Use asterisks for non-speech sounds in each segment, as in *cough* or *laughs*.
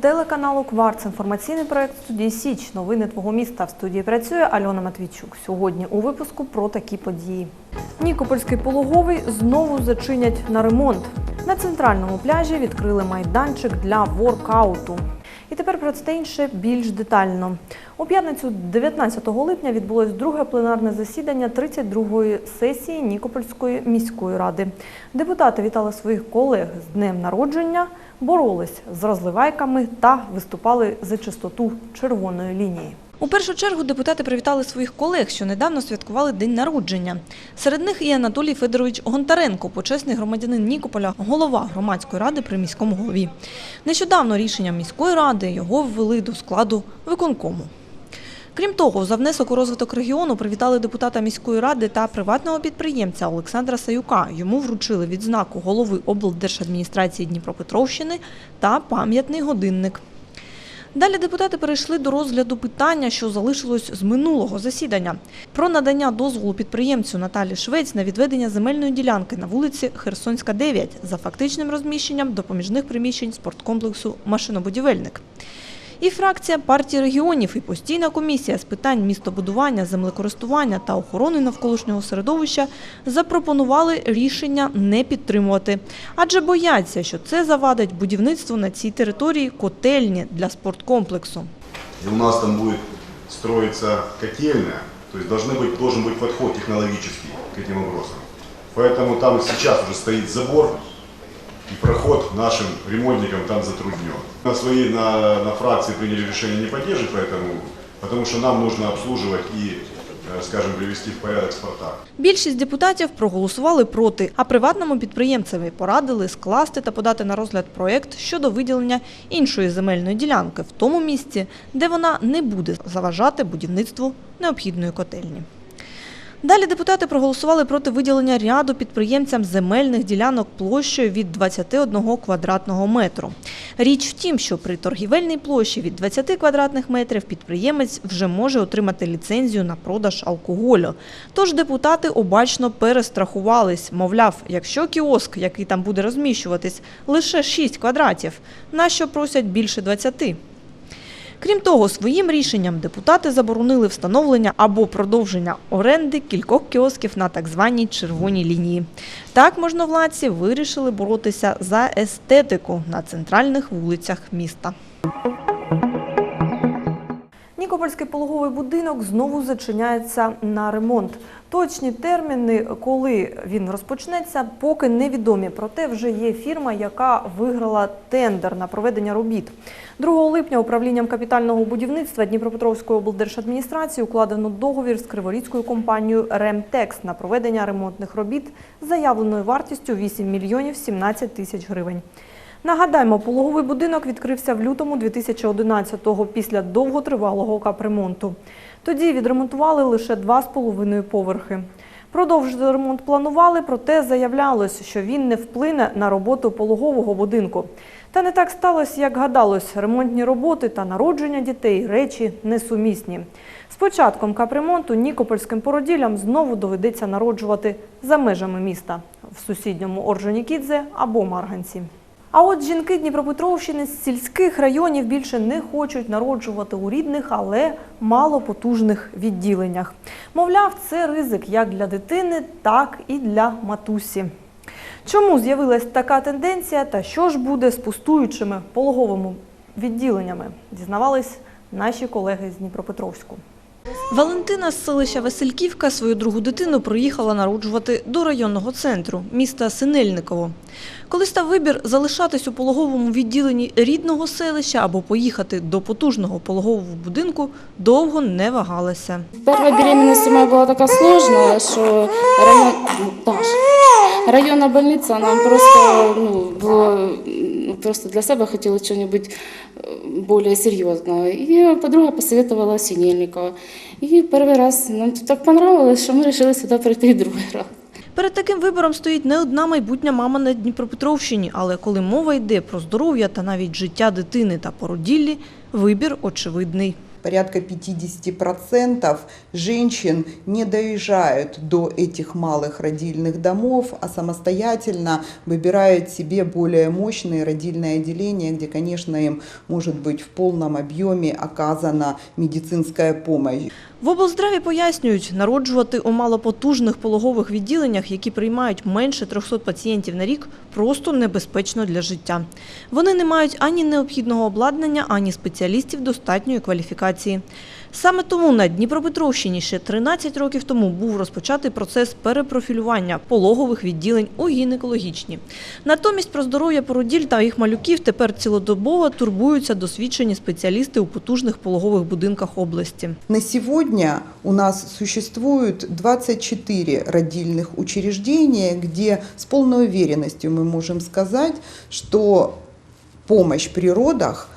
телеканалу Кварц. Інформаційний проект студії Січ. Новини твого міста. В студії працює Альона Матвійчук. Сьогодні у випуску про такі події. Нікопольський пологовий знову зачинять на ремонт. На центральному пляжі відкрили майданчик для воркауту. І тепер про це інше більш детально. У п'ятницю 19 липня відбулось друге пленарне засідання 32-ї сесії Нікопольської міської ради. Депутати вітали своїх колег з днем народження, боролись з розливайками та виступали за чистоту червоної лінії. У першу чергу депутати привітали своїх колег, що недавно святкували день народження. Серед них і Анатолій Федорович Гонтаренко, почесний громадянин Нікополя, голова громадської ради при міському голові. Нещодавно рішенням міської ради його ввели до складу виконкому. Крім того, за внесок у розвиток регіону привітали депутата міської ради та приватного підприємця Олександра Саюка. Йому вручили відзнаку голови облдержадміністрації Дніпропетровщини та пам'ятний годинник. Далі депутати перейшли до розгляду питання, що залишилось з минулого засідання про надання дозволу підприємцю Наталі Швець на відведення земельної ділянки на вулиці Херсонська, 9 за фактичним розміщенням допоміжних приміщень спорткомплексу Машинобудівельник. І фракція партії регіонів, і постійна комісія з питань містобудування, землекористування та охорони навколишнього середовища запропонували рішення не підтримувати, адже бояться, що це завадить будівництву на цій території котельні для спорткомплексу. И у нас там будет строиться котельная, то есть должны быть, должен быть подход технологический к этим вопросам. Поэтому там сейчас уже стоит забор, и проход нашим ремонтникам там затруднен. На свои на, на фракции приняли решение не поддерживать, поэтому, потому что нам нужно обслуживать и, э, скажем, привести в порядок Спартак. Більшість депутатів проголосували проти, а приватному підприємцеві порадили скласти та подати на розгляд проєкт щодо виділення іншої земельної ділянки в тому місці, де вона не буде заважати будівництву необхідної котельні. Далі депутати проголосували проти виділення ряду підприємцям земельних ділянок площею від 21 квадратного метру. Річ в тім, що при торгівельній площі від 20 квадратних метрів підприємець вже може отримати ліцензію на продаж алкоголю. Тож депутати обачно перестрахувались. Мовляв, якщо кіоск, який там буде розміщуватись, лише 6 квадратів, нащо просять більше 20? Крім того, своїм рішенням депутати заборонили встановлення або продовження оренди кількох кіосків на так званій червоній лінії. Так можновладці вирішили боротися за естетику на центральних вулицях міста. Нікопольський пологовий будинок знову зачиняється на ремонт. Точні терміни, коли він розпочнеться, поки невідомі. Проте вже є фірма, яка виграла тендер на проведення робіт. 2 липня управлінням капітального будівництва Дніпропетровської облдержадміністрації укладено договір з криворізькою компанією «Ремтекс» на проведення ремонтних робіт заявленою вартістю 8 мільйонів 17 тисяч гривень. Нагадаємо, пологовий будинок відкрився в лютому 2011-го після довготривалого капремонту. Тоді відремонтували лише два з половиною поверхи. Продовжити ремонт планували, проте заявлялось, що він не вплине на роботу пологового будинку. Та не так сталося, як гадалось. Ремонтні роботи та народження дітей – речі несумісні. З початком капремонту нікопольським породіллям знову доведеться народжувати за межами міста – в сусідньому Орджонікідзе або Марганці. А от жінки Дніпропетровщини з сільських районів більше не хочуть народжувати у рідних, але малопотужних відділеннях. Мовляв, це ризик як для дитини, так і для матусі. Чому з'явилась така тенденція та що ж буде з пустуючими пологовими відділеннями, дізнавались наші колеги з Дніпропетровську. Валентина з селища Васильківка свою другу дитину приїхала народжувати до районного центру міста Синельниково. Коли став вибір залишатись у пологовому відділенні рідного селища або поїхати до потужного пологового будинку, довго не вагалася. Первая беременность у меня была такая сложная, что район... Даш, районная нам просто, ну, было, ну, просто для себя хотела что-нибудь э, более серьезного. И подруга посоветовала Синельникова. И первый раз нам тут так понравилось, что мы решили сюда прийти и другой раз. Перед таким вибором стоїть не одна майбутня мама на Дніпропетровщині, але коли мова йде про здоров'я та навіть життя дитини та породіллі, вибір очевидний. порядка 50% женщин не доезжают до этих малых родильных домов, а самостоятельно выбирают себе более мощные родильные отделения, где, конечно, им может быть в полном объеме оказана медицинская помощь. В облздраві пояснюють, народжувати у малопотужних пологових відділеннях, які приймають менше 300 пацієнтів на рік, просто небезпечно для життя. Вони не мають ані необхідного обладнання, ані спеціалістів достатньої кваліфікації. Саме тому на Дніпропетровщині ще 13 років тому був розпочатий процес перепрофілювання пологових відділень у гінекологічні. Натомість про здоров'я породіль та їх малюків тепер цілодобово турбуються досвідчені спеціалісти у потужних пологових будинках області. На сегодня у нас существует 24 родильных учреждения, где с полной уверенностью мы можем сказать, что помощь при родах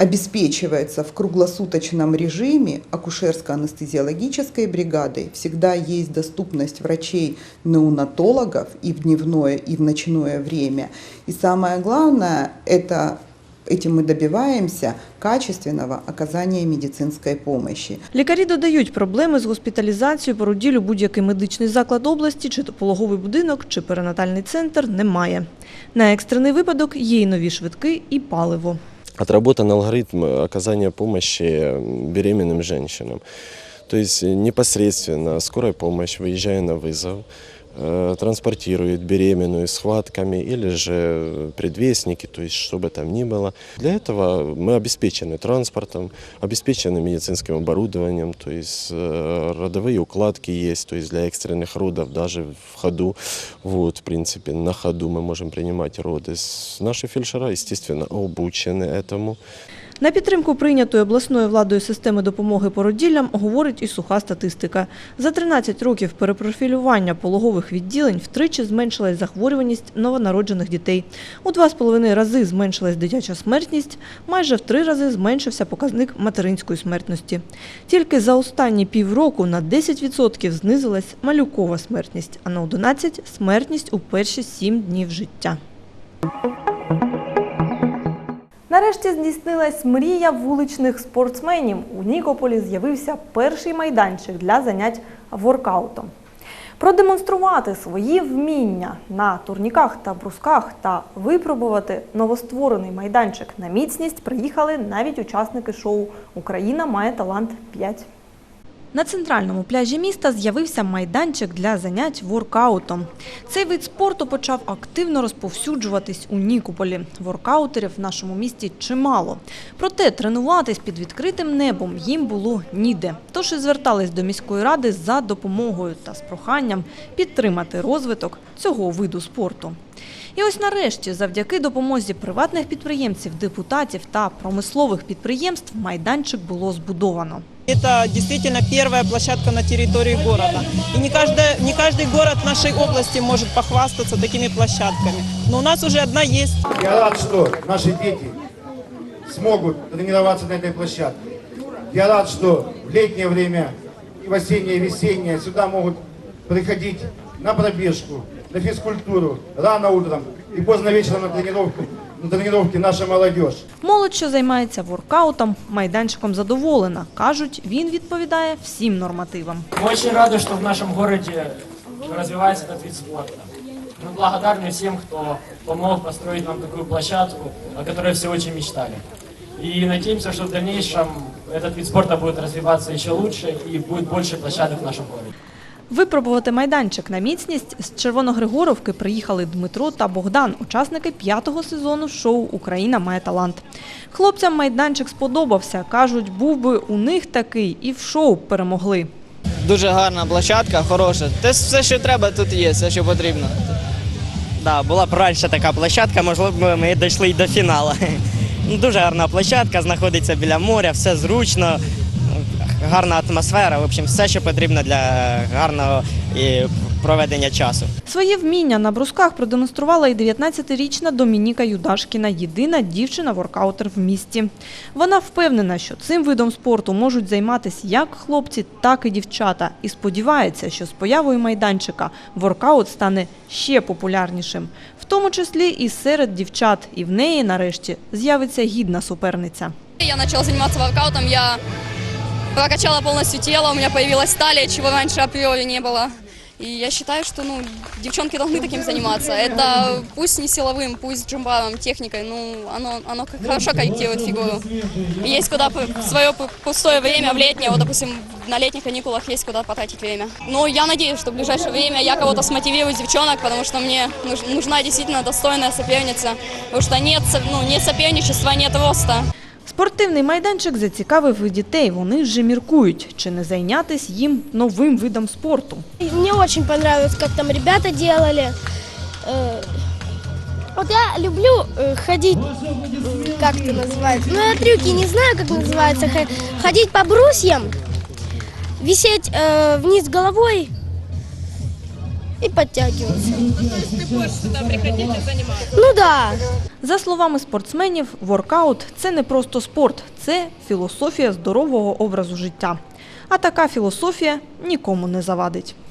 обеспечивается в круглосуточном режиме акушерско-анестезиологической бригадой. Всегда есть доступность врачей-неонатологов и в дневное, и в ночное время. И самое главное, это этим мы добиваемся качественного оказания медицинской помощи. Лікарі додають, проблеми з госпіталізацією породіль у будь-який медичний заклад області, чи то пологовий будинок, чи перинатальний центр немає. На екстрений випадок є й нові швидки, і паливо. отработан алгоритм оказания помощи беременным женщинам. То есть непосредственно скорая помощь, выезжая на вызов, э, транспортирует беременную с схватками или же предвестники, то есть что бы там ни было. Для этого мы обеспечены транспортом, обеспечены медицинским оборудованием, то есть э, родовые укладки есть, то есть для экстренных родов даже в ходу, вот, в принципе, на ходу мы можем принимать роды. С- Наши фельдшера, естественно, обучены этому. На підтримку прийнятої обласною владою системи допомоги породіллям говорить і суха статистика. За 13 років перепрофілювання пологових відділень втричі зменшилась захворюваність новонароджених дітей. У два з половиною рази зменшилась дитяча смертність, майже в три рази зменшився показник материнської смертності. Тільки за останні півроку на 10% знизилась малюкова смертність, а на 11% – смертність у перші 7 днів життя. Нарешті здійснилась мрія вуличних спортсменів. У Нікополі з'явився перший майданчик для занять воркаутом. Продемонструвати свої вміння на турніках та брусках та випробувати новостворений майданчик на міцність приїхали навіть учасники шоу Україна має талант 5. На центральному пляжі міста з'явився майданчик для занять воркаутом. Цей вид спорту почав активно розповсюджуватись у Нікополі. Воркаутерів в нашому місті чимало. Проте тренуватись під відкритим небом їм було ніде. Тож і звертались до міської ради за допомогою та з проханням підтримати розвиток цього виду спорту. І ось нарешті, завдяки допомозі приватних підприємців, депутатів та промислових підприємств, майданчик було збудовано. Это действительно первая площадка на территории города. И не, каждая, не каждый город нашей области может похвастаться такими площадками. Но у нас уже одна есть. Я рад, что наши дети смогут тренироваться на этой площадке. Я рад, что в летнее время, и в осеннее, и весеннее сюда могут приходить на пробежку, на физкультуру, рано утром и поздно вечером на тренировку, на тренировки наша молодежь. Молодь, що займається воркаутом, майданчиком задоволена. Кажуть, він відповідає всім нормативам. Мы очень рады, что в нашем городе развивается этот вид спорта. Мы благодарны всем, кто помог построить нам такую площадку, о которой все очень мечтали. И надеемся, что в дальнейшем этот вид спорта будет развиваться еще лучше и будет больше площадок в нашем городе. Випробувати майданчик на міцність з Червоногригоровки приїхали Дмитро та Богдан, учасники п'ятого сезону шоу Україна має талант. Хлопцям майданчик сподобався. кажуть, був би у них такий і в шоу б перемогли. Дуже гарна площадка, хороша. Те все, що треба, тут є, все, що потрібно. Да, була б раніше така площадка, можливо, ми дійшли й до фіналу. *laughs* Дуже гарна площадка, знаходиться біля моря, все зручно, гарна атмосфера. В общем, все, що потрібно для гарного і проведення часу. Своє вміння на брусках продемонструвала і 19-річна Домініка Юдашкіна, єдина дівчина-воркаутер в місті. Вона впевнена, що цим видом спорту можуть займатися як хлопці, так і дівчата. І сподівається, що з появою майданчика воркаут стане ще популярнішим, в тому числі і серед дівчат. І в неї нарешті з'явиться гідна суперниця. Я начала заниматься воркаутом, я прокачала полностью тело, у меня появилась талия, чего раньше априори не было. И я считаю, что ну, девчонки должны таким заниматься. Это пусть не силовым, пусть джумбаром, техникой, ну, оно, оно хорошо корректирует фигуру. Есть куда свое пустое время в летнее, вот, допустим, на летних каникулах есть куда потратить время. Но я надеюсь, что в ближайшее время я кого-то смотивирую девчонок, потому что мне нуж- нужна действительно достойная соперница, потому что нет, ну, нет соперничества, нет роста. Спортивний майданчик зацікавив і дітей. Вони вже міркують, чи не зайнятись їм новим видом спорту. Мне очень понравилось, как там ребята делали. Э, Вот я люблю э, ходить, э, как это называется, ну я трюки не знаю, как называется, Х- ходить по брусьям, висеть э, вниз головой и подтягиваться. Ты будешь сюда приходить и заниматься. Ну да. За словами спортсменів, воркаут це не просто спорт, це філософія здорового образу життя. А така філософія нікому не завадить.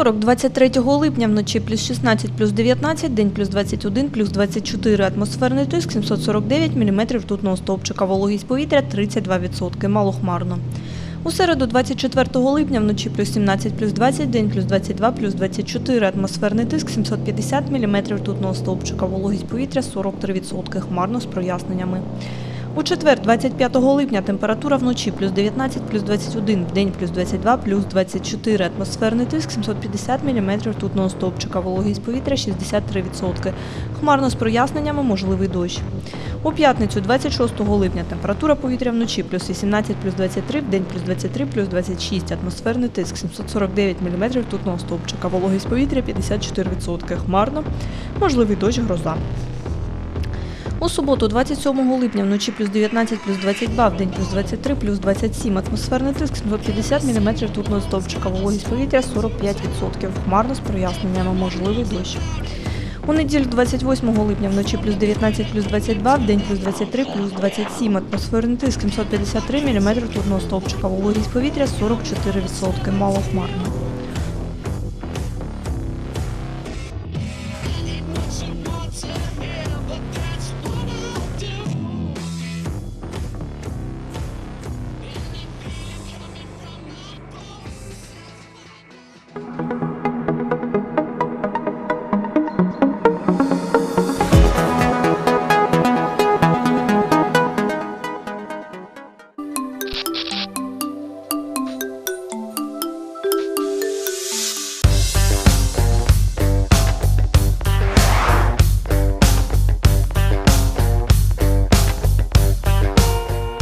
Вівторок, 23 липня, вночі плюс 16, плюс 19, день плюс 21, плюс 24, атмосферний тиск 749 мм ртутного стовпчика, вологість повітря 32%, малохмарно. У середу, 24 липня, вночі плюс 17, плюс 20, день плюс 22, плюс 24, атмосферний тиск 750 мм ртутного стовпчика, вологість повітря 43%, хмарно з проясненнями. У четвер, 25 липня, температура вночі плюс 19, плюс 21, в день плюс 22, плюс 24, атмосферний тиск 750 мм ртутного стовпчика, вологість повітря 63%, хмарно з проясненнями, можливий дощ. У п'ятницю, 26 липня, температура повітря вночі плюс 18, плюс 23, в день плюс 23, плюс 26, атмосферний тиск 749 мм ртутного стовпчика, вологість повітря 54%, хмарно, можливий дощ, гроза. У суботу, 27 липня, вночі плюс 19, плюс 22, в день плюс 23, плюс 27, атмосферний тиск 750 мм ртутного стовпчика, вологість повітря 45%, хмарно з проясненнями, можливий дощ. У неділю 28 липня вночі плюс 19, плюс 22, в день плюс 23, плюс 27, атмосферний тиск 753 мм ртутного стовпчика, вологість повітря 44%, малохмарно.